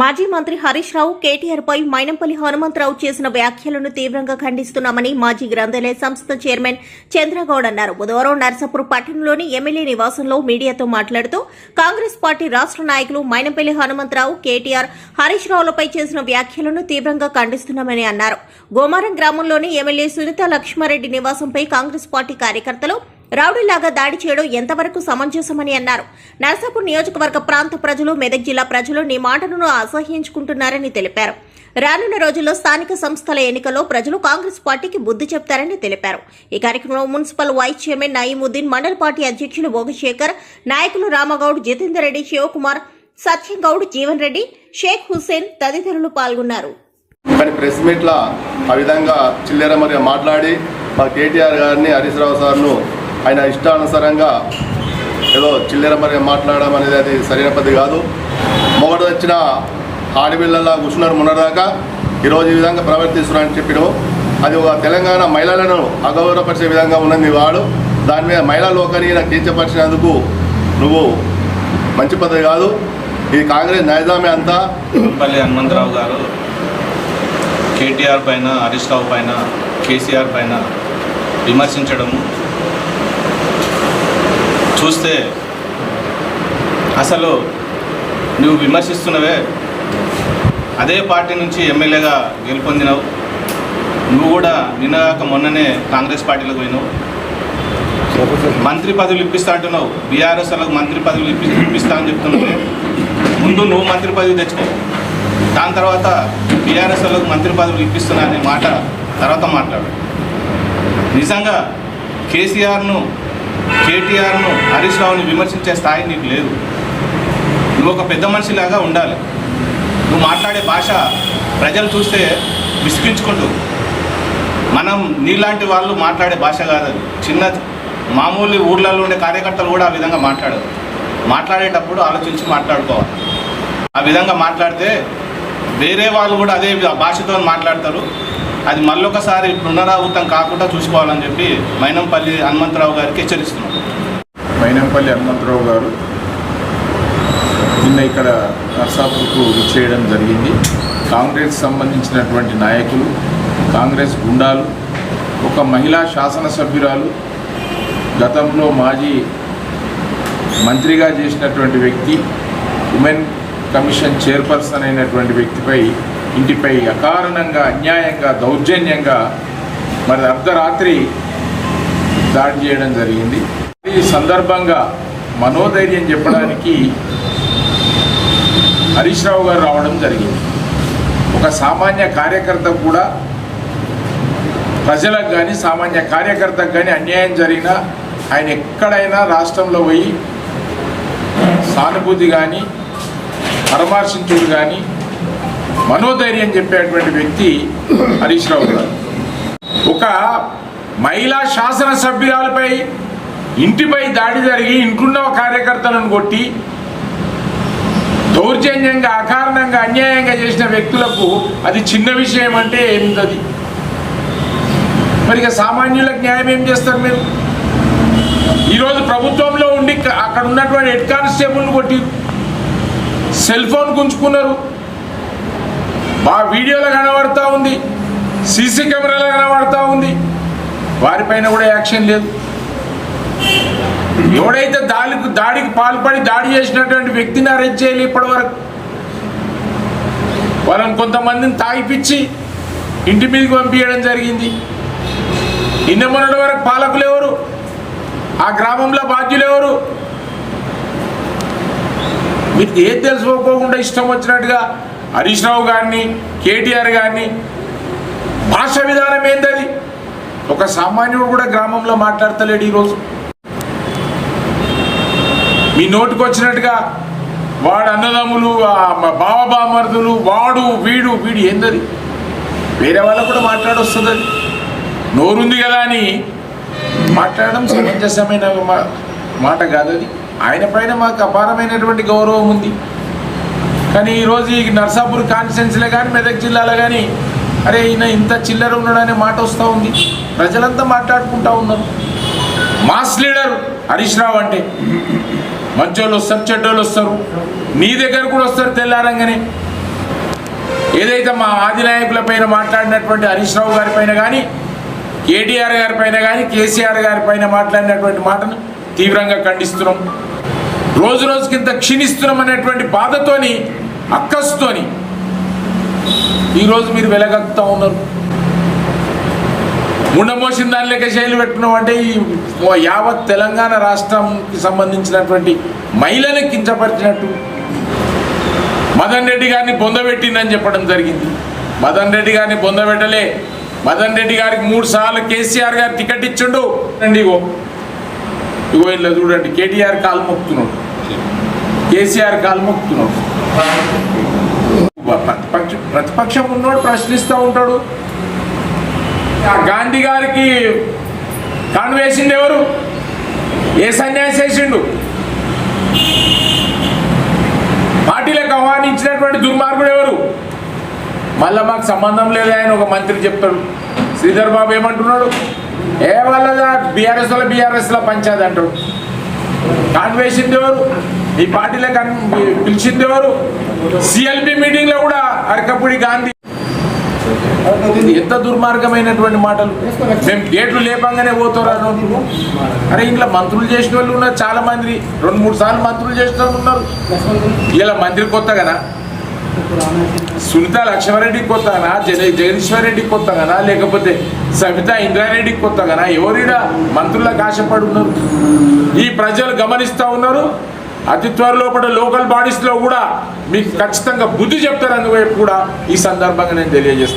మాజీ మంత్రి హరీష్ రావు కేటీఆర్ పై మైనంపల్లి హనుమంతరావు చేసిన వ్యాఖ్యలను తీవ్రంగా ఖండిస్తున్నామని మాజీ గ్రంథాలయ సంస్థ చైర్మన్ చంద్రగౌడ్ అన్నారు. బుధవారం నర్సాపూర్ పట్టణంలోని ఎమ్మెల్యే నివాసంలో మీడియాతో మాట్లాడుతూ కాంగ్రెస్ పార్టీ రాష్ట నాయకులు మైనంపల్లి హనుమంతరావు కేటీఆర్ హరీష్ రావులపై చేసిన వ్యాఖ్యలను తీవ్రంగా ఖండిస్తున్నామని అన్నారు. గోమారం గ్రామంలోని ఎమ్మెల్యే సునీత లక్ష్మారెడ్డి నివాసంపై కాంగ్రెస్ పార్టీ కార్యకర్తలు రౌడీలాగా దాడి చేయడం ఎంతవరకు సమంజసమని అన్నారు. నర్సాపూర్ నియోజకవర్గ ప్రాంత ప్రజలు మెదక్ జిల్లా ప్రజలు నీ మాటలను అసహ్యించుకుంటున్నారని తెలిపారు. రానున్న రోజుల్లో స్థానిక సంస్థల ఎన్నికల్లో ప్రజలు కాంగ్రెస్ పార్టీకి బుద్ధి చెప్తారని తెలిపారు. ఈ కార్యక్రమంలో మున్సిపల్ వైస్ చైర్మన్ నయీముద్దీన్ మండల పార్టీ అధ్యక్షులు భోగశేఖర్ నాయకులు రామగౌడ్ జితేందర్ రెడ్డి శివకుమార్ సత్యంగౌడ్ జీవన్ రెడ్డి షేక్ హుస్సేన్ తదితరులు పాల్గొన్నారు. కానీ ప్రెస్ మీట్లో ఆ విధంగా చిల్లెర మరి మాట్లాడి మా కేటీఆర్ గారిని హరీష్ రావు సార్ను ఆయన ఇష్టానుసారంగా ఏదో చిల్లర మరి మాట్లాడడం అనేది అది సరైన పద్ధతి కాదు. మొగడు వచ్చిన ఆడపిల్లలా కూర్చున్నారు మొన్నదాకా ఈరోజు ఈ విధంగా ప్రవర్తిస్తున్నారని చెప్పడం అది ఒక తెలంగాణ మహిళలను అగౌరవపరిచే విధంగా ఉన్నది వాడు. దాని మీద మహిళా లోకాన్ని నాకు కించపరిచినందుకు నువ్వు మంచి పద్ధతి కాదు. ఇది కాంగ్రెస్ నైజామే అంతా. పల్లి హనుమంతరావు గారు కేటీఆర్ పైన హరీష్ రావు పైన కేసీఆర్ పైన విమర్శించడము చూస్తే అసలు నువ్వు విమర్శిస్తున్నవే. అదే పార్టీ నుంచి ఎమ్మెల్యేగా గెలుపొందినవు. నువ్వు కూడా నిన్నగాక మొన్ననే కాంగ్రెస్ పార్టీలకు పోయినావు. మంత్రి పదవులు ఇప్పిస్తా అంటున్నావు. బీఆర్ఎస్ వాళ్ళకు మంత్రి పదవులు ఇప్పి ఇప్పిస్తా అని చెప్తున్నావు. ముందు నువ్వు మంత్రి పదవి తెచ్చుకో. దాని తర్వాత బీఆర్ఎస్ వాళ్ళకు మంత్రి పదవులు ఇప్పిస్తున్నా అనే మాట తర్వాత మాట్లాడు. నిజంగా కేసీఆర్ను కేటీఆర్ను హరీష్ రావుని విమర్శించే స్థాయి నీకు లేదు. నువ్వు ఒక పెద్ద మనిషిలాగా ఉండాలి. నువ్వు మాట్లాడే భాష ప్రజలు చూస్తే విసిగించుకుంటూ. మనం నీలాంటి వాళ్ళు మాట్లాడే భాష కాదు చిన్న మామూలు ఊర్లలో ఉండే కార్యకర్తలు కూడా ఆ విధంగా మాట్లాడరు. మాట్లాడేటప్పుడు ఆలోచించి మాట్లాడుకోవాలి. ఆ విధంగా మాట్లాడితే వేరే వాళ్ళు కూడా అదే భాషతో మాట్లాడతారు. అది మళ్ళొకసారి పునరావృతం కాకుండా చూసుకోవాలని చెప్పి మైనంపల్లి హనుమంతరావు గారికి హెచ్చరిస్తున్నాం. మైనంపల్లి హనుమంతరావు గారు నిన్న ఇక్కడ నర్సాపూర్కు విచ్చేయడం జరిగింది. కాంగ్రెస్ సంబంధించినటువంటి నాయకులు కాంగ్రెస్ గుండాలు ఒక మహిళా శాసనసభ్యురాలు గతంలో మాజీ మంత్రిగా చేసినటువంటి వ్యక్తి ఉమెన్ కమిషన్ చైర్పర్సన్ అయినటువంటి వ్యక్తిపై ఇంటిపై అకారణంగా అన్యాయంగా దౌర్జన్యంగా మరి అర్ధరాత్రి దాడి చేయడం జరిగింది. ఈ సందర్భంగా మనోధైర్యం చెప్పడానికి హరీష్ రావు గారు రావడం జరిగింది. ఒక సామాన్య కార్యకర్త కూడా ప్రజలకు కానీ సామాన్య కార్యకర్తకు కానీ అన్యాయం జరిగినా ఆయన ఎక్కడైనా రాష్ట్రంలో పోయి సానుభూతి కానీ పరామర్శించుడు కానీ మనోధైర్యం చెప్పేటువంటి వ్యక్తి హరీష్ రావు గారు. ఒక మహిళా శాసనసభ్యురాలపై ఇంటిపై దాడి జరిగి ఇంట్లున్న కార్యకర్తలను కొట్టి దౌర్జన్యంగా అకారణంగా అన్యాయంగా చేసిన వ్యక్తులకు అది చిన్న విషయం అంటే ఏమిటది మరి ఇక సామాన్యులకు న్యాయం ఏం చేస్తారు మీరు? ఈరోజు ప్రభుత్వంలో ఉండి అక్కడ ఉన్నటువంటి హెడ్ కానిస్టేబుల్ని కొట్టి సెల్ ఫోన్ గుంజుకున్నారు. మా వీడియోలో కనబడతా ఉంది. సీసీ కెమెరాలో కనబడతా ఉంది. వారిపైన కూడా యాక్షన్ లేదు. ఎవడైతే దాడికి దాడికి పాల్పడి దాడి చేసినటువంటి వ్యక్తిని అరెస్ట్ చేయాలి ఇప్పటివరకు? వాళ్ళని కొంతమందిని తాగిపిచ్చి ఇంటి మీదకి పంపించడం జరిగింది. నిన్న మొన్నటి వరకు పాలకులు ఎవరు? ఆ గ్రామంలో బాధ్యులు ఎవరు? మీకు ఏది తెలుసుకోకుండా ఇష్టం వచ్చినట్టుగా హరీష్ రావు గారిని కేటీఆర్ గారిని భాష విధానం ఏందది? ఒక సామాన్యుడు కూడా గ్రామంలో మాట్లాడతలేడు ఈరోజు. మీ నోటికి వచ్చినట్టుగా వాడు అన్నదమ్ములు బావబామర్దులు బావ వాడు వీడు వీడు ఏందది? వేరే వాళ్ళకు కూడా మాట్లాడొస్తుంది అది నోరుంది కదా అని మాట్లాడడం సమంజసమైన మాట కాదు అది ఆయన పైన మాకు అపారమైనటువంటి గౌరవం ఉంది. కానీ ఈరోజు ఈ నర్సాపూర్ కాన్స్టిట్యున్సీలో కానీ మెదక్ జిల్లాలో కానీ అరే ఈయన ఇంత చిల్లర ఉన్నాడనే మాట వస్తూ ఉంది. ప్రజలంతా మాట్లాడుకుంటా ఉన్నారు. మాస్ లీడర్ హరీష్ రావు అంటే. మంచోళ్ళు వస్తారు చెడ్డోళ్ళు వస్తారు. నీ దగ్గర కూడా వస్తారు తెల్లారంగానే. ఏదైతే మా ఆది నాయకుల పైన మాట్లాడినటువంటి హరీష్ రావు గారి పైన కానీ కేటీఆర్ గారి పైన కానీ కేసీఆర్ గారి పైన మాట్లాడినటువంటి మాటను తీవ్రంగా ఖండిస్తున్నాం. రోజు రోజుకింత క్షీణిస్తున్నాం అనేటువంటి బాధతోని అక్కస్తోని ఈరోజు మీరు వెలగక్తా ఉన్నారు. ముండమోసిన దాని లెక్క శైలి పెట్టుకున్నాం అంటే ఈ యావత్ తెలంగాణ రాష్ట్రంకి సంబంధించినటువంటి మహిళని కించపరిచినట్టు. మదన్ రెడ్డి గారిని బొందబెట్టిందని చెప్పడం జరిగింది. మదన్ రెడ్డి గారిని బొందబెట్టలే మదన్ రెడ్డి గారికి మూడు సార్లు కేసీఆర్ గారు టికెట్ ఇచ్చిండు. అండి ఇగో. ఇగో ఇలా చూడండి కేటీఆర్ కాలు మొక్కుతున్నాడు. కేసీఆర్ కాలు మొక్కుతున్నాడు. ప్రతిపక్ష ప్రతిపక్షం ఉన్నోడు ప్రశ్నిస్తూ ఉంటాడు. ఆ గాంధీ గారికి కాను వేసిండు ఎవరు? ఏ సన్యాసి వేసిండు? పార్టీలకు ఆహ్వానించినటువంటి దుర్మార్గుడు ఎవరు? మళ్ళా మాకు సంబంధం లేదు ఆయన ఒక మంత్రి చెప్తాడు. శ్రీధర్ బాబు ఏమంటున్నాడు? ఏ వాళ్ళ బీఆర్ఎస్ వాళ్ళ బీఆర్ఎస్లో పంచాది అంటాడు. కాను ఎవరు? ఈ పార్టీలో అన్- పిలిచింది ఎవరు సిఎల్పి మీటింగ్లో కూడా అరకపుడి గాంధీ. ఎంత దుర్మార్గమైనటువంటి మాటలు. మేము గేట్లు లేపంగానే పోతారు అరే ఇంట్లో మంత్రులు చేసిన వాళ్ళు ఉన్నారు చాలా మంది రెండు మూడు సార్లు మంత్రులు చేసిన వాళ్ళు ఉన్నారు. ఇలా మంత్రి కొత్తగానా సునీత లక్ష్మారెడ్డికి కొత్తగానా జగ జగదీశ్వర్ రెడ్డికి కొత్తగానా లేకపోతే సవిత ఇంద్రారెడ్డికి కొత్తగానా ఎవరిడా మంత్రులకు ఆశపడి ఉన్నారు. ఈ ప్రజలు గమనిస్తూ ఉన్నారు. అతి త్వరలో పడే లోకల్ బాడీస్లో కూడా మీకు ఖచ్చితంగా బుద్ధి చెప్తారు వైపు కూడా ఈ సందర్భంగా నేను తెలియజేస్తాను